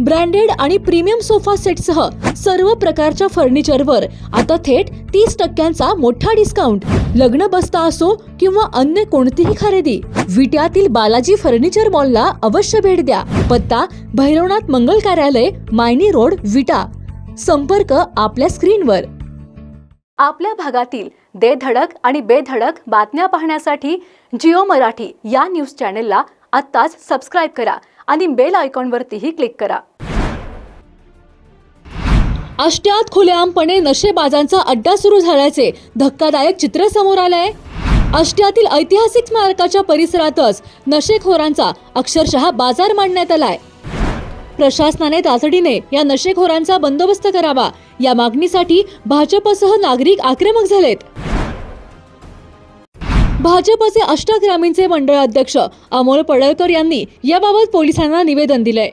Branded आणि premium sofa सेटसह सर्व प्रकारच्या फर्निचरवर आता थेट तीस टक्क्यांचा मोठा डिस्काउंट लग्न बसता असो किंवा अन्य कोणतीही खरेदी विट्यातील बालाजी फर्निचर मॉलला अवश्य भेट द्या. पत्ता भैरवनाथ मंगल कार्यालय मायनी रोड विटा. संपर्क आपल्या स्क्रीनवर. आपल्या भागातील दे धडक आणि बेधडक बातम्या पाहण्यासाठी जिओ मराठी या न्यूज चॅनेलला आत्ताच सबस्क्राईब करा आणि बेल आयकॉनवरतीही क्लिक करा. आष्ट्यात खुलेआमपणे नशेबाजांचा अड्डा सुरू झाल्याचे धक्कादायक चित्र समोर आलंय. आष्ट्यातील ऐतिहासिक स्मारकाच्या परिसरातच नशेखोरांचा अक्षरशः बाजार मांडण्यात आलाय. प्रशासनाने तातडीने या नशेखोरांचा बंदोबस्त करावा या मागणीसाठी भाजपसह नागरिक आक्रमक झालेत. भाजपचे अष्टग्रामीणचे मंडळ अध्यक्ष अमोल पडळकर यांनी याबाबत पोलिसांना निवेदन दिलंय.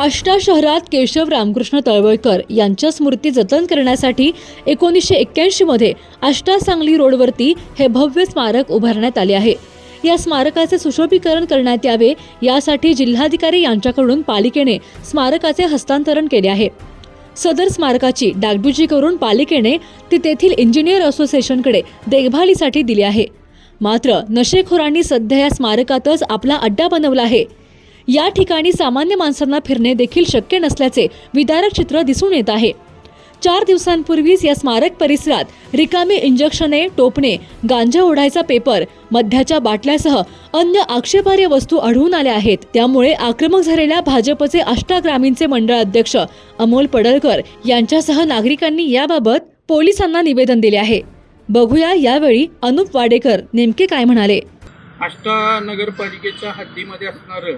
आष्टा शहरात केशव रामकृष्ण तळवळकर यांच्या स्मृती जतन करण्यासाठी एकोणीसशे एक्क्याऐंशीमध्ये आष्टा सांगली रोडवरती हे भव्य स्मारक उभारण्यात आले आहे. या स्मारकाचे सुशोभीकरण करण्यात यावे यासाठी जिल्हाधिकारी यांच्याकडून पालिकेने स्मारकाचे हस्तांतरण केले आहे. सदर स्मारकाची डागडुजी करून पालिकेने ती तेथील इंजिनियर असोसिएशनकडे देखभालीसाठी दिली आहे. मात्र नशेखोरांनी सध्या या स्मारकातच आपला अड्डा बनवला आहे. या ठिकाणी सामान्य माणसांना फिरणे देखील शक्य नसल्याचे विदारक चित्र दिसून येत आहे. चार दिवसांपूर्वीच या स्मारक परिसरात रिकामी इंजेक्शने टोपणे गांजा ओढायचा पेपर मध्याच्या बाटल्यासह अन्य आक्षेपार्ह वस्तू आढळून आल्या आहेत. त्यामुळे आक्रमक झालेल्या भाजपचे अष्टाग्रामीणचे मंडळ अध्यक्ष अमोल पडळकर यांच्यासह नागरिकांनी याबाबत पोलिसांना निवेदन दिले आहे. बघूया यावेळी अनुप वाडेकर नेमके काय म्हणाले. आष्टा नगरपालिकेच्या हद्दीमध्ये असणारं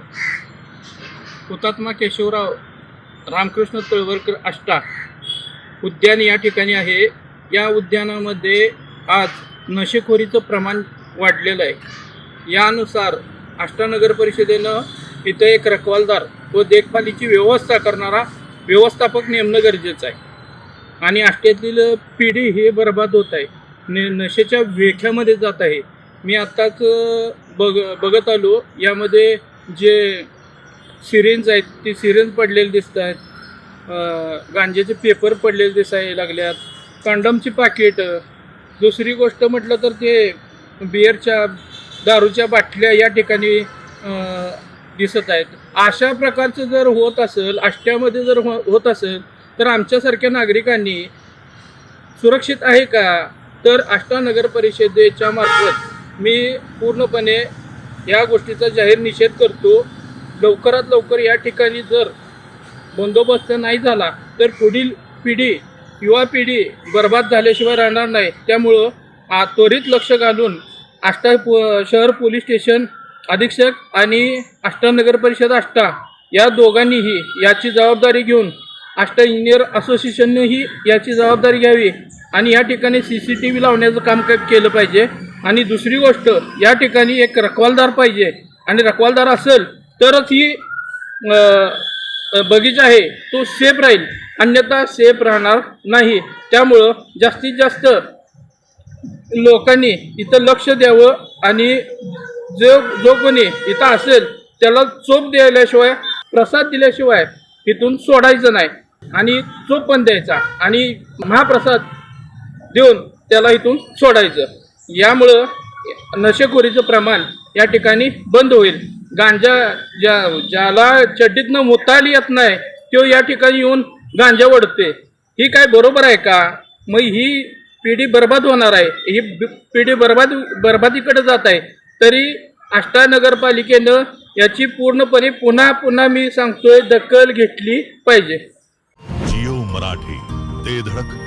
हुतात्मा केशवराव रामकृष्ण तळवरकर आष्टा उद्यान या ठिकाणी आहे. या उद्यानामध्ये आज नशेखोरीचं प्रमाण वाढलेलं आहे. यानुसार आष्टा नगर परिषदेनं इथं एक रखवालदार व देखभालीची व्यवस्था करणारा व्यवस्थापक नेमणं गरजेचं आहे. आणि आष्ट्यातील पिढी हे बरबाद होत आहे. ने नशेच्या वेख्यामध्ये जात आहे. मी आत्ताच बघ बघत आलो. यामध्ये जे सिरेंज आहेत ती सिरेंज पडलेले दिसत आहेत. गांजेचे पेपर पडलेले दिसाय लागल्यात. कंडमची पाकिट दुसरी गोष्ट म्हटलं तर ते बिअरच्या दारूच्या बाटल्या या ठिकाणी दिसत आहेत. अशा प्रकारचं जर होत असेल आष्ट्यामध्ये जर हो होत असेल तर आमच्यासारख्या नागरिकांनी सुरक्षित आहे का? तर आष्टा नगर परिषदेच्या मार्फत मी पूर्णपणे या गोष्टीचा जाहीर निषेध करतो. लवकरात लवकर या ठिकाणी जर बंदोबस्त नाही झाला तर पुढील पिढी युवा पिढी बर्बाद झाल्याशिवाय राहणार नाही. त्यामुळं आ त्वरित लक्ष घालून आष्टा पो शहर पोलीस स्टेशन अधीक्षक आणि आष्टा नगर परिषद आष्टा या दोघांनीही याची जबाबदारी घेऊन आष्टा इंजिनियर असोसिएशननेही याची जबाबदारी घ्यावी आणि या ठिकाणी सी सी टी व्ही लावण्याचं काम क- केलं पाहिजे. आणि दुसरी गोष्ट या ठिकाणी एक रखवालदार पाहिजे. आणि रखवालदार असेल तरच ही बगीचा आहे तो सेफ राहील. अन्यथा सेफ राहणार नाही. त्यामुळं जास्तीत जास्त लोकांनी इथं लक्ष द्यावं आणि जो जो कोणी इथं असेल त्याला चोप दिल्याशिवाय प्रसाद दिल्याशिवाय इथून सोडायचं नाही. आणि चोप पण द्यायचा. आणि महाप्रसाद देऊन त्याला इथून सोडायचं. यामुळं नशेखोरीचं प्रमाण या ठिकाणी बंद होईल. गांजा ज्या ज्याला चड्डीतनं मुताली येत नाही तो या ठिकाणी येऊन गांजा ओढते. ही काय बरोबर आहे का? मग ही पिढी बर्बाद होणार आहे. ही पिढी बर्बाद बर्बादीकडे जात आहे. तरी आष्टा नगरपालिकेनं याची पूर्णपणे पुन्हा पुन्हा मी सांगतोय दखल घेतली पाहिजे. जिओ मराठी ते धडक.